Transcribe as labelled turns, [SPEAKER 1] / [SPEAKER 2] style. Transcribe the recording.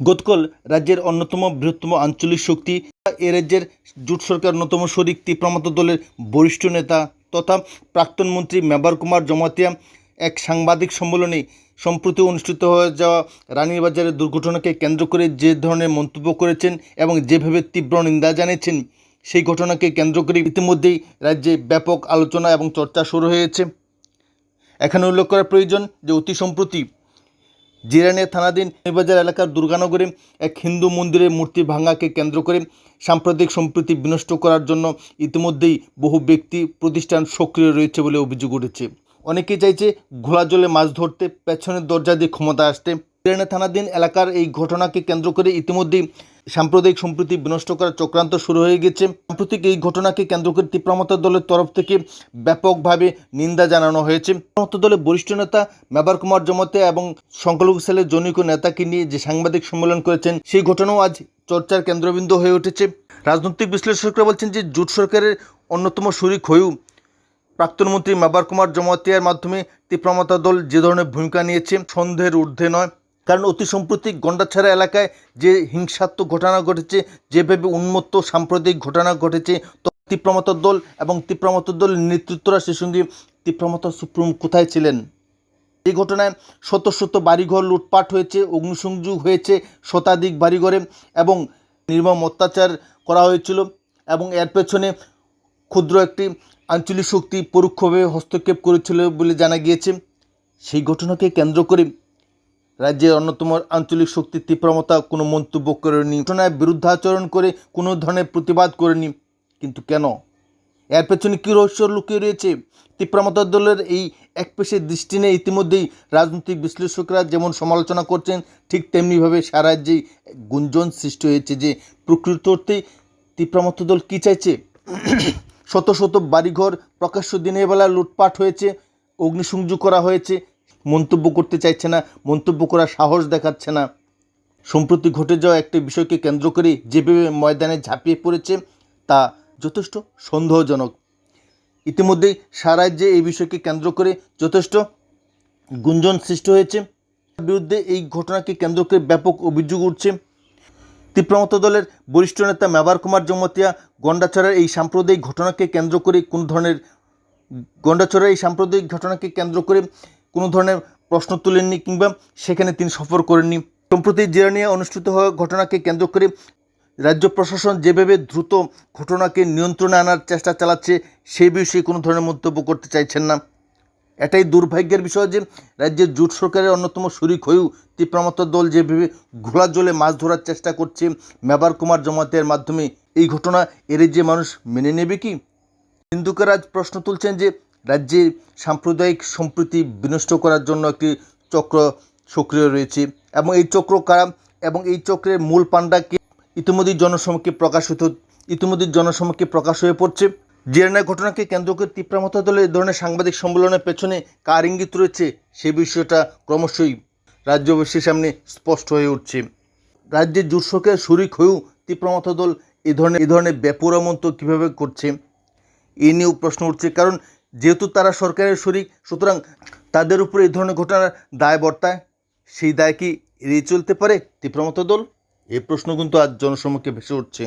[SPEAKER 1] গতকাল রাজ্যের অন্যতম বৃহত্তম আঞ্চলিক শক্তি। এ রাজ্যের জোট সরকার অন্যতম শরিক তীব্রমত দলের বরিষ্ঠ নেতা তথা প্রাক্তন মন্ত্রী মেবার কুমার জমাতিয়া এক সাংবাদিক সম্মেলনে সম্প্রতি অনুষ্ঠিত হয়ে যাওয়া রানীর বাজারের দুর্ঘটনাকে কেন্দ্র করে যে ধরনের মন্তব্য করেছেন এবং যেভাবে তীব্র নিন্দা জানিয়েছেন, সেই ঘটনাকে কেন্দ্র করে ইতিমধ্যেই রাজ্যে ব্যাপক আলোচনা এবং চর্চা শুরু হয়েছে। এখানে উল্লেখ করা প্রয়োজন যে অতি সম্প্রতি জিরানের থানাধীন বাজার এলাকার দুর্গানগরে এক হিন্দু মন্দিরের মূর্তি ভাঙাকে কেন্দ্র করে সাম্প্রতিক সম্প্রীতি বিনষ্ট করার জন্য ইতিমধ্যেই বহু ব্যক্তি প্রতিষ্ঠান সক্রিয় রয়েছে বলে অভিযোগ উঠেছে। অনেকে চাইছে ঘোলা জলে মাছ ধরতে, পেছনের দরজা দিয়ে ক্ষমতা আসতে। জিরানিয়া থানাধীন এলাকার এই ঘটনাকে কেন্দ্র করে ইতিমধ্যেই সাম্প্রদায়িক সম্প্রীতি বিনষ্ট করার চক্রান্ত শুরু হয়ে গেছে। সাম্প্রতিক এই ঘটনাকে কেন্দ্র করে তীব্রমতা দলের তরফ থেকে ব্যাপকভাবে নিন্দা জানানো হয়েছে। তীব্রমতা দলের বরিষ্ঠ নেতা মেবার কুমার জমাতে এবং সংখ্যালঘু সেলের জনৈক নেতাকে নিয়ে যে সাংবাদিক সম্মেলন করেছেন, সেই ঘটনাও আজ চর্চার কেন্দ্রবিন্দু হয়ে উঠেছে। রাজনৈতিক বিশ্লেষকরা বলছেন যে, জোট সরকারের অন্যতম শরিক হয়েও প্রাক্তন মন্ত্রী মেবার কুমার জমাতিয়ার মাধ্যমে তীব্রমতা দল যে ধরনের ভূমিকা নিয়েছে, সন্দেহের ঊর্ধ্বে নয়। কারণ অতি সম্প্রতি গন্ডাছড়া এলাকায় যে হিংসাত্মক ঘটনা ঘটেছে, যেভাবে উন্মত্ত সাম্প্রদায়িক ঘটনা ঘটেছে তীব্রমতা দল এবং তীব্রমতা দলের নেতৃত্বরা সে সঙ্গে তীব্রমতা সুপ্রিম কোথায় ছিলেন? এই ঘটনায় শত শত বাড়িঘর লুটপাট হয়েছে, অগ্নিসংযোগ হয়েছে শতাধিক বাড়িঘরে এবং নির্মম অত্যাচার করা হয়েছিল এবং এর পেছনে ক্ষুদ্র একটি আঞ্চলিক শক্তি পরোক্ষভাবে হস্তক্ষেপ করেছিল বলে জানা গিয়েছে। সেই ঘটনাকে কেন্দ্র করে রাজ্যের অন্যতম আঞ্চলিক শক্তি তীব্রমতা কোনো মন্তব্য করেনি, ঘটনায় বিরুদ্ধাচরণ করে কোনো ধরনের প্রতিবাদ করেনি। কিন্তু কেন? এর পেছনে কী রহস্য লুকিয়ে রয়েছে? তীব্রমতা দলের এই এক পেশে দৃষ্টি নিয়ে ইতিমধ্যেই রাজনৈতিক বিশ্লেষকরা যেমন সমালোচনা করছেন, ঠিক তেমনিভাবে সারা রাজ্যেই গুঞ্জন সৃষ্টি হয়েছে যে প্রকৃত অর্থেই তীব্রমতা দল কী চাইছে? শত শত বাড়িঘর প্রকাশ্য দিনের বেলা লুটপাট হয়েছে, অগ্নিসংযোগ করা হয়েছে মন্তব্য করতে চাইছে না, মন্তব্য করার সাহস দেখাচ্ছে না। সম্প্রতি ঘটে যাওয়া একটি বিষয়কে কেন্দ্র করে যেভাবে ময়দানে ঝাঁপিয়ে পড়েছে, তা যথেষ্ট সন্দেহজনক। ইতিমধ্যেই সারা রাজ্যে এই বিষয়কে কেন্দ্র করে যথেষ্ট গুঞ্জন সৃষ্টি হয়েছে। বিরুদ্ধে এই ঘটনাকে কেন্দ্র করে ব্যাপক অভিযোগ উঠছে। তীব্রমত দলের বরিষ্ঠ নেতা মেবার কুমার জমতিয়া, গন্ডাছড়ার এই সাম্প্রদায়িক ঘটনাকে কেন্দ্র করে কোন ধরনের, গন্ডাছড়ার এই সাম্প্রদায়িক ঘটনাকে কেন্দ্র করে কোনো ধরনের প্রশ্ন তুলেননি কিংবা সেখানে তিনি সফর করেননি। সম্প্রতি জিরানিয়া অনুষ্ঠিত হওয়া ঘটনাকে কেন্দ্র করে রাজ্য প্রশাসন যেভাবে দ্রুত ঘটনাকে নিয়ন্ত্রণে আনার চেষ্টা চালাচ্ছে সেই বিষয়ে কোনো ধরনের মন্তব্য করতে চাইছেন না। এটাই দুর্ভাগ্যের বিষয় যে রাজ্যের জোট সরকারের অন্যতম শরিক হয়েও তীব্রমত দল যেভাবে ঘোলা জলে মাছ ধরার চেষ্টা করছে, মেবার কুমার জমাতের মাধ্যমে। এই ঘটনা এর যে মানুষ মেনে নেবে কি? হিন্দুকের আজ প্রশ্ন তুলছেন যে রাজ্যে সাম্প্রদায়িক সম্প্রীতি বিনষ্ট করার জন্য একটি চক্র সক্রিয় রয়েছে। এবং এই চক্র কারা? এবং এই চক্রের মূল পাণ্ডাকে ইতিমধ্যেই জনসমক্ষে প্রকাশিত, ইতিমধ্যেই জনসমক্ষে প্রকাশ হয়ে পড়ছে। জিরানের ঘটনাকে কেন্দ্র করে তীব্রমতা দলের এই ধরনের সাংবাদিক সম্মেলনের পেছনে কার ইঙ্গিত রয়েছে সে বিষয়টা ক্রমশই রাজ্যবাসীর সামনে স্পষ্ট হয়ে উঠছে। রাজ্যের জোট সরকারের শরিক হয়েও তীব্রমতা দল এ ধরনের এই ধরনের মন্তব্য কীভাবে করছে, এ নিয়েও প্রশ্ন উঠছে। কারণ যেহেতু তারা সরকারের শরিক, সুতরাং তাদের উপরে এই ধরনের ঘটনার দায় বর্তায়, সেই দায় কি এড়িয়ে চলতে পারে? তীব্রমত দল এই প্রশ্ন কিন্তু আজ জনসমক্ষে ভেসে উঠছে।